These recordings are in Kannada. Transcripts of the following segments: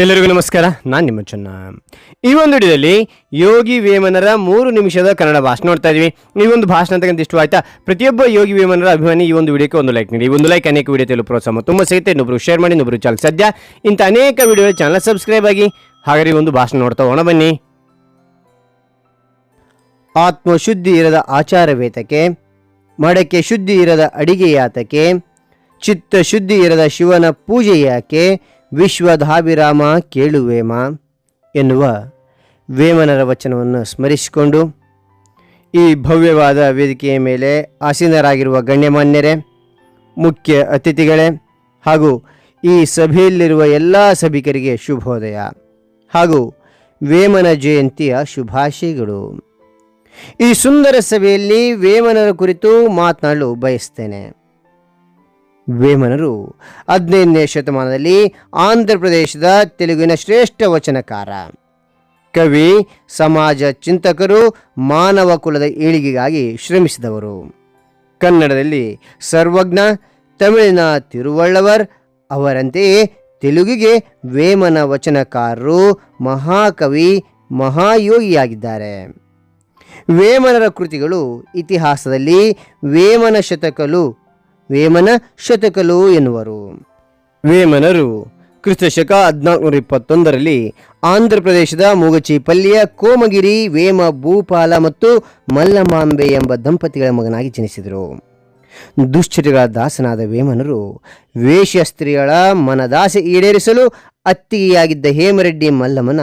ಎಲ್ಲರಿಗೂ ನಮಸ್ಕಾರ, ನಾನು ನಿಮ್ಮ ಚೆನ್ನ. ಈ ಒಂದು ವಿಡಿಯೋದಲ್ಲಿ ಯೋಗಿ ವೇಮನರ ಮೂರು ನಿಮಿಷದ ಕನ್ನಡ ಭಾಷಣ ನೋಡ್ತಾ ಇದೀವಿ. ಈ ಒಂದು ಭಾಷಣ ಅಂತಕ್ಕಂಥ ಇಷ್ಟ ಆಯ್ತಾ? ಪ್ರತಿಯೊಬ್ಬ ಯೋಗಿ ವೇಮನರ ಅಭಿಮಾನಿ ಈ ಒಂದು ವಿಡಿಯೋಕ್ಕೆ ಒಂದು ಲೈಕ್ ನೀಡಿ. ಒಂದು ಲೈಕ್ ಅನೇಕ ವಿಡಿಯೋ ತೆಲು ಪ್ರೋತ್ಸಾಹ ತುಂಬ ಸಿಗುತ್ತೆ. ಇನ್ನೊಬ್ರು ಶೇರ್ ಮಾಡಿ ಇನ್ನೊಬ್ಬರು ಚಾನಲ್ ಸದ್ಯ. ಇಂಥ ಅನೇಕ ವಿಡಿಯೋ ಚಾನಲ್ ಸಬ್ಸ್ಕ್ರೈಬ್ ಆಗಿ ಹಾಗಾದ್ರೆ ಈ ಒಂದು ಭಾಷಣ ನೋಡ್ತಾ ಹೋಗೋಣ. ಬನ್ನಿ. ಆತ್ಮಶುದ್ಧಿ ಇರದ ಆಚಾರವೇತಕ್ಕೆ, ಮಡಕೆ ಶುದ್ಧಿ ಇರದ ಅಡಿಗೆ ಯಾತಕ್ಕೆ ಚಿತ್ತ ಶುದ್ಧಿ ಇರದ ಶಿವನ ಪೂಜೆ ಯಾಕೆ ವಿಶ್ವಧಾಭಿರಾಮ ಕೇಳುವೇಮ ಎನ್ನುವ ವೇಮನರ ವಚನವನ್ನು ಸ್ಮರಿಸಿಕೊಂಡು ಈ ಭವ್ಯವಾದ ವೇದಿಕೆಯ ಮೇಲೆ ಆಸೀನರಾಗಿರುವ ಗಣ್ಯಮಾನ್ಯರೇ, ಮುಖ್ಯ ಅತಿಥಿಗಳೇ ಹಾಗೂ ಈ ಸಭೆಯಲ್ಲಿರುವ ಎಲ್ಲ ಸಭಿಕರಿಗೆ ಶುಭೋದಯ ಹಾಗೂ ವೇಮನ ಜಯಂತಿಯ ಶುಭಾಶಯಗಳು. ಈ ಸುಂದರ ಸಭೆಯಲ್ಲಿ ವೇಮನರ ಕುರಿತು ಮಾತನಾಡಲು ಬಯಸ್ತೇನೆ. ವೇಮನರು. ಹದಿನೈದನೇ ಶತಮಾನದಲ್ಲಿ ಆಂಧ್ರ ಪ್ರದೇಶದ ತೆಲುಗಿನ ಶ್ರೇಷ್ಠ ವಚನಕಾರ. ಕವಿ, ಸಮಾಜ ಚಿಂತಕರು, ಮಾನವ ಕುಲದ ಏಳಿಗೆಗಾಗಿ ಶ್ರಮಿಸಿದವರು. ಕನ್ನಡದಲ್ಲಿ ಸರ್ವಜ್ಞ, ತಮಿಳಿನ ತಿರುವಳ್ಳವರ್, ಅವರಂತೆಯೇ ತೆಲುಗಿಗೆ ವೇಮನ ವಚನಕಾರರು, ಮಹಾಕವಿ, ಮಹಾಯೋಗಿಯಾಗಿದ್ದಾರೆ. ವೇಮನರ ಕೃತಿಗಳು ಇತಿಹಾಸದಲ್ಲಿ ವೇಮನ ಶತಕಲು ವೇಮನ ಶತಕಲು ಎನ್ನುವರು. ವೇಮನರು ಕ್ರಿಸ್ತಶಕ ಹದಿನಾಲ್ಕುನೂರ ಇಪ್ಪತ್ತೊಂದರಲ್ಲಿ ಆಂಧ್ರ ಪ್ರದೇಶದ ಮೂಗಚಿಪಲ್ಲಿಯ ಕೋಮಗಿರಿ, ವೇಮ, ಭೂಪಾಲ ಮತ್ತು ಮಲ್ಲಮಾಂಬೆ ಎಂಬ ದಂಪತಿಗಳ ಮಗನಾಗಿ ಜನಿಸಿದರು. ದುಶ್ಚರ್ಯಗಳ ದಾಸನಾದ ವೇಮನರು ವೇಶ್ಯ ಸ್ತ್ರೀಗಳ ಮನದಾಸೆ ಈಡೇರಿಸಲು ಅತ್ತಿಗೆಯಾಗಿದ್ದ ಹೇಮರೆಡ್ಡಿ ಮಲ್ಲಮ್ಮನ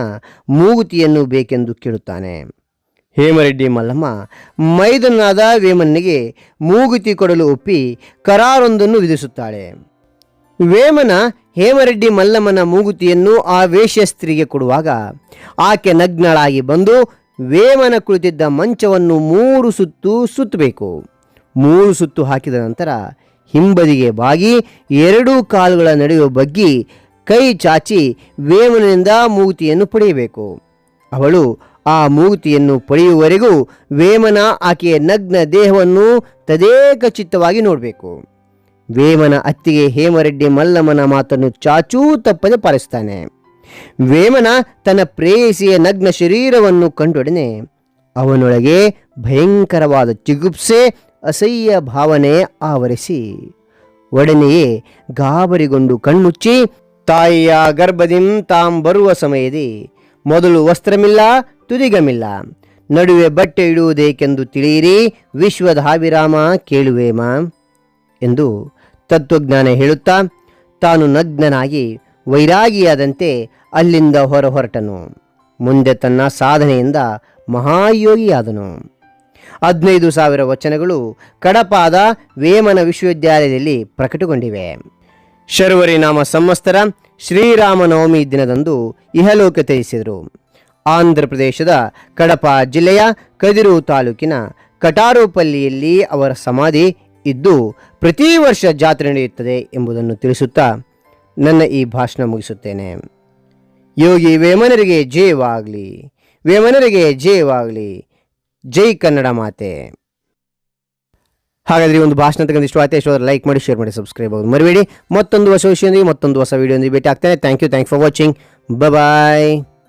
ಮೂಗುತಿಯನ್ನು ಬೇಕೆಂದು ಕೇಳುತ್ತಾನೆ. ಹೇಮರೆಡ್ಡಿ ಮಲ್ಲಮ್ಮ ಮೈದನಾದ ವೇಮನ್ನಿಗೆ ಮೂಗುತಿ ಕೊಡಲು ಒಪ್ಪಿ ಕರಾರೊಂದನ್ನು ವಿಧಿಸುತ್ತಾಳೆ. ವೇಮನ ಹೇಮರೆಡ್ಡಿ ಮಲ್ಲಮ್ಮನ ಮೂಗುತಿಯನ್ನು ಆ ವೇಶ್ಯ ಸ್ತ್ರೀಗೆ ಕೊಡುವಾಗ ಆಕೆ ನಗ್ನಳಾಗಿ ಬಂದು ವೇಮನ ಕುಳಿತಿದ್ದ ಮಂಚವನ್ನು ಮೂರು ಸುತ್ತು ಸುತ್ತಬೇಕು. ಮೂರು ಸುತ್ತು ಹಾಕಿದ ನಂತರ ಹಿಂಬದಿಗೆ ಬಾಗಿ ಎರಡೂ ಕಾಲುಗಳ ನಡುವೆ ಬಗ್ಗಿ ಕೈ ಚಾಚಿ ವೇಮನಿಂದ ಮೂಗುತಿಯನ್ನು ಪಡೆಯಬೇಕು. ಅವಳು ಆ ಮೂರ್ತಿಯನ್ನು ಪಡೆಯುವವರೆಗೂ ವೇಮನ ಆಕೆಯ ನಗ್ನ ದೇಹವನ್ನು ತದೇಕ ಚಿತ್ತವಾಗಿ ನೋಡಬೇಕು. ವೇಮನ ಅತ್ತಿಗೆ ಹೇಮರೆಡ್ಡಿ ಮಲ್ಲಮ್ಮನ ಮಾತನ್ನು ಚಾಚೂ ತಪ್ಪದೆ ಪಾಲಿಸ್ತಾನೆ. ವೇಮನ ತನ್ನ ಪ್ರೇಯಸಿಯ ನಗ್ನ ಶರೀರವನ್ನು ಕಂಡೊಡನೆ ಅವನೊಳಗೆ ಭಯಂಕರವಾದ ಚಿಗುಪ್ಸೆ, ಅಸಹ್ಯ ಭಾವನೆ ಆವರಿಸಿ ಒಡನೆಯೇ ಗಾಬರಿಗೊಂಡು ಕಣ್ಮುಚ್ಚಿ ತಾಯಿಯ ಗರ್ಭದಿಂ ತಾಂ ಬರುವ ಸಮಯದಿ ಮೊದಲು ವಸ್ತ್ರಮಿಲ್ಲ ತುದಿಗಮಿಲ್ಲ. ನಡುವೆ ಬಟ್ಟೆ ಇಡುವುದೇಕೆಂದು ತಿಳಿಯಿರಿ ವಿಶ್ವಧಾಭಿರಾಮ ಕೇಳುವೇಮ ಎಂದು ತತ್ವಜ್ಞಾನ ಹೇಳುತ್ತಾ, ತಾನು ನಗ್ನನಾಗಿ ವೈರಾಗಿಯಾದಂತೆ ಅಲ್ಲಿಂದ ಹೊರ ಹೊರಟನು. ಮುಂದೆ ತನ್ನ ಸಾಧನೆಯಿಂದ ಮಹಾಯೋಗಿಯಾದನು. ಹದಿನೈದು ಸಾವಿರ ವಚನಗಳು ಕಡಪಾದ ವೇಮನ ವಿಶ್ವವಿದ್ಯಾಲಯದಲ್ಲಿ ಪ್ರಕಟಗೊಂಡಿವೆ. ಶರ್ವರಿ ನಾಮ ಶ್ರೀರಾಮನವಮಿ ದಿನದಂದು ಇಹಲೋಕ ತ್ಯಜಿಸಿದರು ಆಂಧ್ರ ಪ್ರದೇಶದ ಕಡಪ ಜಿಲ್ಲೆಯ ಕದಿರು ತಾಲೂಕಿನ ಕಟಾರುಪಲ್ಲಿಯಲ್ಲಿ ಅವರ ಸಮಾಧಿ ಇದ್ದು ಪ್ರತಿ ವರ್ಷ ಜಾತ್ರೆ ನಡೆಯುತ್ತದೆ ಎಂಬುದನ್ನು ತಿಳಿಸುತ್ತಾ ನನ್ನ ಈ ಭಾಷಣ ಮುಗಿಸುತ್ತೇನೆ. ಯೋಗಿ ವೇಮನರಿಗೆ ಜಯವಾಗಲಿ ವೇಮನರಿಗೆ ಜಯವಾಗಲಿ ಜೈ ಕನ್ನಡ ಮಾತೆ. ಹಾಗಾದರೆ ಒಂದು ಭಾಷಣ ತಗೊಂಡು ಇಷ್ಟು ಆಯ್ತು? ಲೈಕ್ ಮಾಡಿ, ಶೇರ್ ಮಾಡಿ, ಸಬ್ಸ್ಕ್ರೈಬ್ ಆಗೋದು ಮರಿಬೇಡಿ. ಮತ್ತೊಂದು ಹೊಸ ವಿಷಯದೊಂದಿಗೆ ಮತ್ತೊಂದು ಹೊಸ ವಿಡಿಯೋದೊಂದಿಗೆ ಭೇಟಿ ಆಗ್ತೇನೆ. Thank you thank for watching bye